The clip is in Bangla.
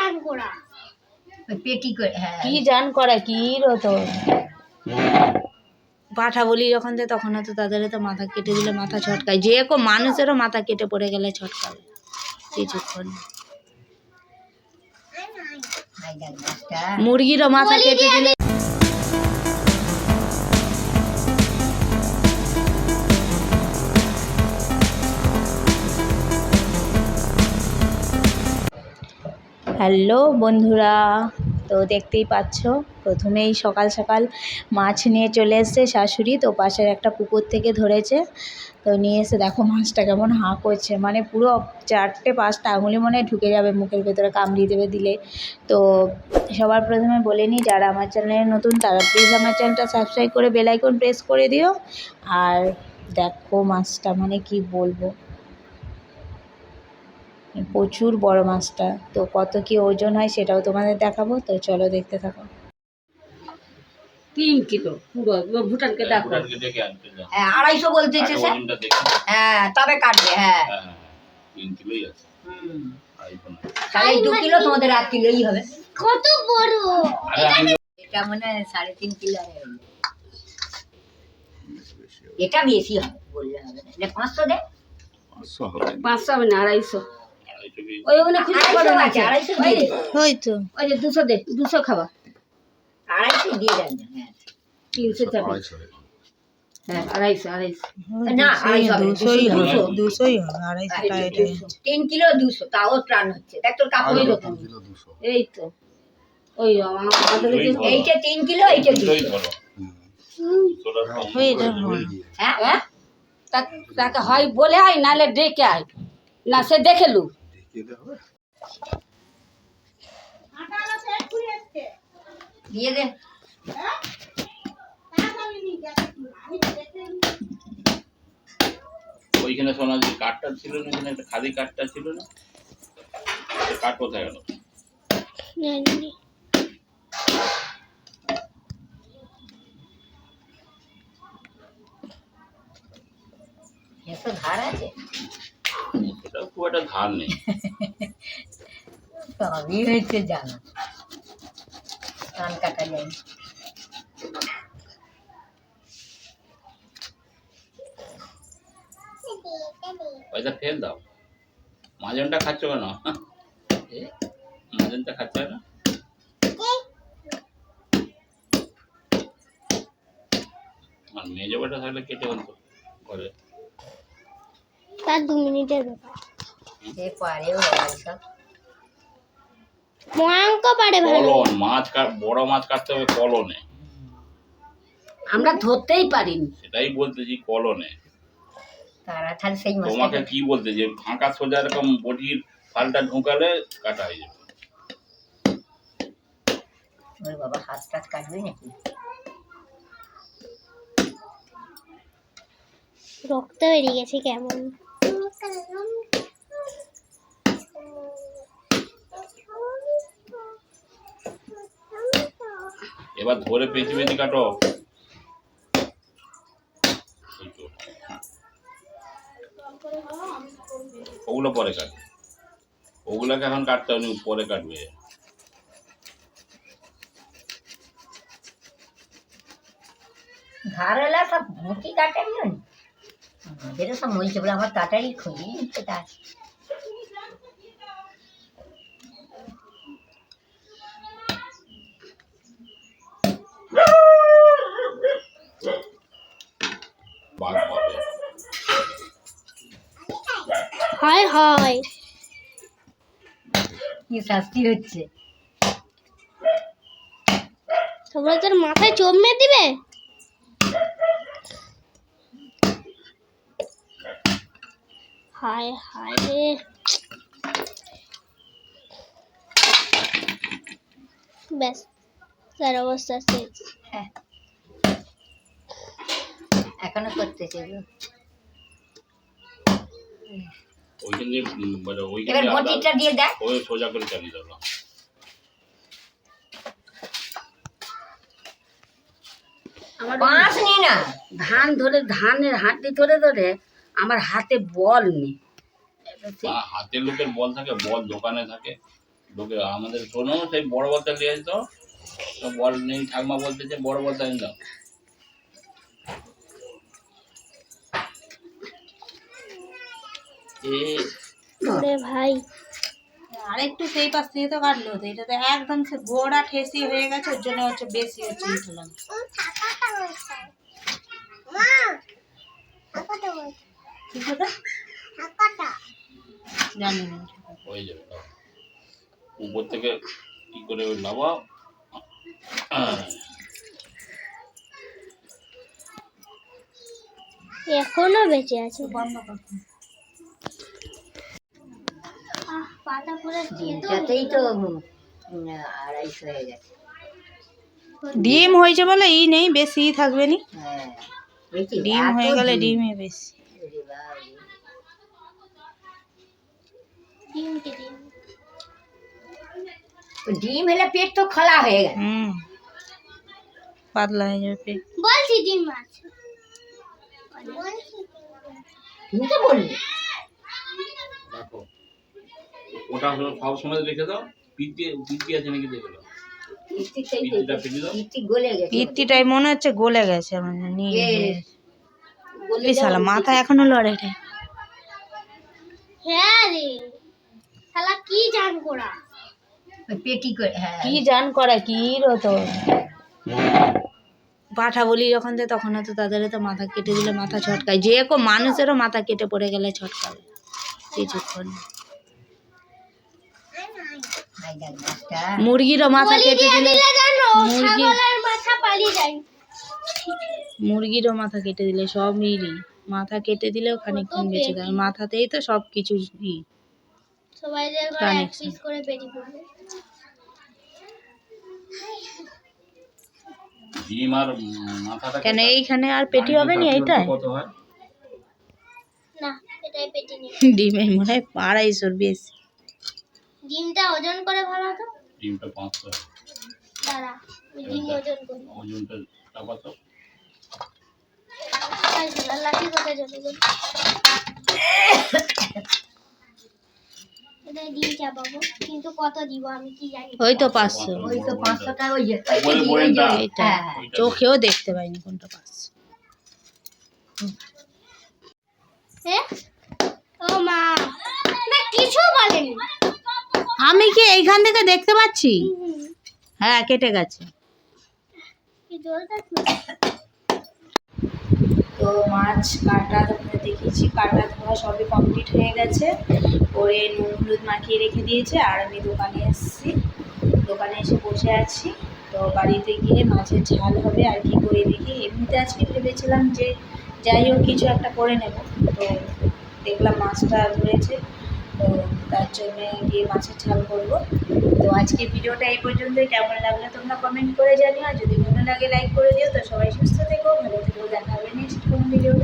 জান করা। পেটি করে হ্যাঁ। কি জান করা কি তো? পাঠা বলি যখন যে তখন তো তাদের তো মাথা কেটে দিলে মাথা ছটকায়। যে কো মানুষেরও মাথা কেটে পড়ে গেলে ছটকাবে কিছুক্ষণ মুরগিরও মাথা কেটে দিলে হ্যালো বন্ধুরা, তো দেখতেই পাচ্ছ, প্রথমেই সকাল সকাল মাছ নিয়ে চলে এসছে শাশুড়ি, তো পাশের একটা পুকুর থেকে ধরেছে, তো নিয়ে এসে দেখো মাছটা কেমন হাঁ করছে মানে পুরো চারটে পাঁচটা আঙুলি মনে ঢুকে যাবে, মুখের ভেতরে কামড়িয়ে দেবে দিলে। তো সবার প্রথমে বলে নিই, যারা আমার চ্যানেলে নতুন, তারা প্লিজ আমার চ্যানেলটা সাবস্ক্রাইব করে বেল আইকন প্রেস করে দিও। আর দেখো মাছটা মানে কি বলব। প্রচুর বড় মাছটা। তো কত কি ওজন হয় সেটাও তোমাদের দেখাবো। তো চলো দেখতে থাকো। তিন কিলো পুরো ভুটানকে দেখো। আনতে যাও। হ্যাঁ আড়াইশো বলতেছে স্যার হ্যাঁ তবে কাটবে হ্যাঁ। হ্যাঁ, হ্যাঁ, তিন কিলোই আছে। হুম। দু কিলো তোমাদের আট কিলোই হবে। কত বড়? এটা মনে হয় সাড়ে তিন কিলো এটা বেশি হবে বললে হবে না। পাঁচশো দে। পাঁচশো হবে না আড়াইশো। ওই ওখানে আড়াইশো তো। যে দুশো দে দুশো খাবা। আড়াইশো দিয়ে দেন হ্যাঁ। তিনশো চাপে হ্যাঁ আড়াইশো আড়াইশো। না দুশোই। দুশোই আড়াইশো। তিন কিলো দুশো তাও প্রাণ হচ্ছে। দেখ তোর কাপড় এই তো। ওই আমাদের। এইটা তিন কিলো এইটা দুশো। হয়। হ্যাঁ হ্যাঁ তাকে হয় বলে আয় নালে ডেকে আয়। না সে দেখে লু দিয়ে দে। ওইখানে শোনা যে কাঠটা ছিল না ওখানে একটা খাদি কাঠটা ছিল না? কাঠ কোথায় গেল? ধার আছে? সেটা খুব একটা ধার নেই। সবই হয়েছে জানা কান কাটা যায় পয়সা ফেল দাও। মাজনটা খাচ্ছ কেন? মাজনটা খাচ্ছ না আর মেজো বাটা থাকলে কেটে অন্ত করে তার দু মিনিটের ব্যাপার। ময়াঙ্ক পারে ভালো। কলন মাছ কাট বড় মাছ কাটতে হবে কলনে। আমরা ধরতেই পারিনি। সেটাই বলতেছি কলনে। তারা তাহলে সেই তোমাকে কি বলতে যে ফাঁকা সোজা এরকম বটির ফালটা ঢুকালে কাটা হয়ে যাবে। ওই বাবা হাত টাত কাটবে নাকি? রক্ত বেরিয়ে গেছে কেমন? এবার ধরে পেঁচি পেঁচি কাটো। ওগুলো পরে কাট। ওগুলোকে এখন কাটতে হবে পরে কাটবে। ধার এলা সব মুটি কাটারি সব বলছে বলে আমার কাটারি খুঁজি বাঘ হয় হয় কি শাস্তি হচ্ছে? তোমরা তোর মাথায় চমড়ে দিবে? হায় হায় রে। ব্যাস তার অবস্থা শেষ হ্যাঁ। এখনও করতেছে এগুলো। ওইখান মানে ওইখান এবার দিয়ে আলাদা- বটিটা দিয়ে দেখ। ওই সোজা করে চালিয়ে দেবো আমার নি না। ধান ধরে ধানের হাঁটি ধরে ধরে আমার হাতে বল নেই। হাতের লোকের বল থাকে বল দোকানে থাকে। লোকে আমাদের শোনো সেই বড় বলটা নিয়ে আসতো তো বল নেই ঠাকমা বলতেছে বড় বলটা এনে দাও। ভাই। আরেকটু সেই পাশ থেকে তো কাটলো হতো এটা তো একদম সে গোড়া ঠেসি হয়ে গেছে ওর জন্য হচ্ছে বেশি হচ্ছে উঠলাম ঠিক আছে জানি না হয়ে যাবে উপর থেকে কি করে এখনও বেঁচে আছে। তো আড়াইশো হয়ে গেছে। ডিম হয়েছে বলে ই নেই বেশি থাকবে নি। হ্যাঁ ডিম হয়ে গেলে। ডিমে। বেশি ওরে বাবা রে। ডিম। হলে পেট তো খোলা হয়ে গেল। হুম। পাতলা হয়ে যাবে পেট। বলছি ডিম মাছ তুমি তো বললে। রাখো ওটা হলো সব সময় রেখে দাও পিটি পিটি আছে নাকি দেখে দাও। পিত্তিটাই মনে হচ্ছে গলে গেছে আমার নিয়ে এ, গলে এই শালা মাথা এখনও লড়ে হ্যাঁ রে। শালা কি জান করা? পেটি করে হ্যাঁ। কি জান করা কি রো তো পাঠা বলি যখন যে তখন তো তাদের তো মাথা কেটে দিলে মাথা ছটকায়। যে কো মানুষেরও মাথা কেটে পড়ে গেলে ছটকাবে কিছুক্ষণ মুরগিরও মাথা কেটে দিলে দিলে মুরগিরও মাথা কেটে দিলে সব ইরি মাথা কেটে দিলেও খানিকক্ষণ বেঁচে যায় মাথাতেই তো সব কিছু ই। সবাই এক পিস করে পেটি পড়বে ডিম আর মাথাটা কেন এইখানে আর পেটি হবে না এইটাই কত হয়? না এটাই পেটি নেই। ডিমে মনে হয় আড়াইশোর বেশি ডিমটা ওজন করে ভালো তো। ডিমটা পাঁচশো। দাঁড়া ডিম ওজন করি। ওজনটা তাই শালা লাঠি কোথায় চলে গেল কিন্তু কত দিব আমি কি জানি। ওই তো পাঁচশো। ওই ওই। এটা চোখেও দেখতে পাইনি কোনটা পাঁচশো। ও মা। না কিছু বলেনি। আমি কি এইখান থেকে দেখতে পাচ্ছি? হ্যাঁ কেটে গেছে। তো মাছ, কাটা তোমরা দেখিয়েছি। কাটা ধোয়া সবই কমপ্লিট হয়ে গেছে। করে নুন হলুদ মাখিয়ে রেখে দিয়েছে আর আমি দোকানে এসেছি। দোকানে এসে বসে আছি। তো বাড়িতে গিয়ে মাছের ঝাল হবে আর কি করে দেখি। এমনিতে আজকে ভেবেছিলাম যে যাই হোক কিছু একটা করে নেব। তো দেখলাম মাছটা ধরেছে। তো তার জন্যে গিয়ে মাছের ঝাল করব। তো আজকে ভিডিওটা এই পর্যন্তই। কেমন লাগল তোমরা কমেন্ট করে জানিও। আর যদি ভালো লাগে লাইক করে দিও। তো সবাই সুস্থ থেকো, ভালো থেকো। দেখা হবে নেক্সট million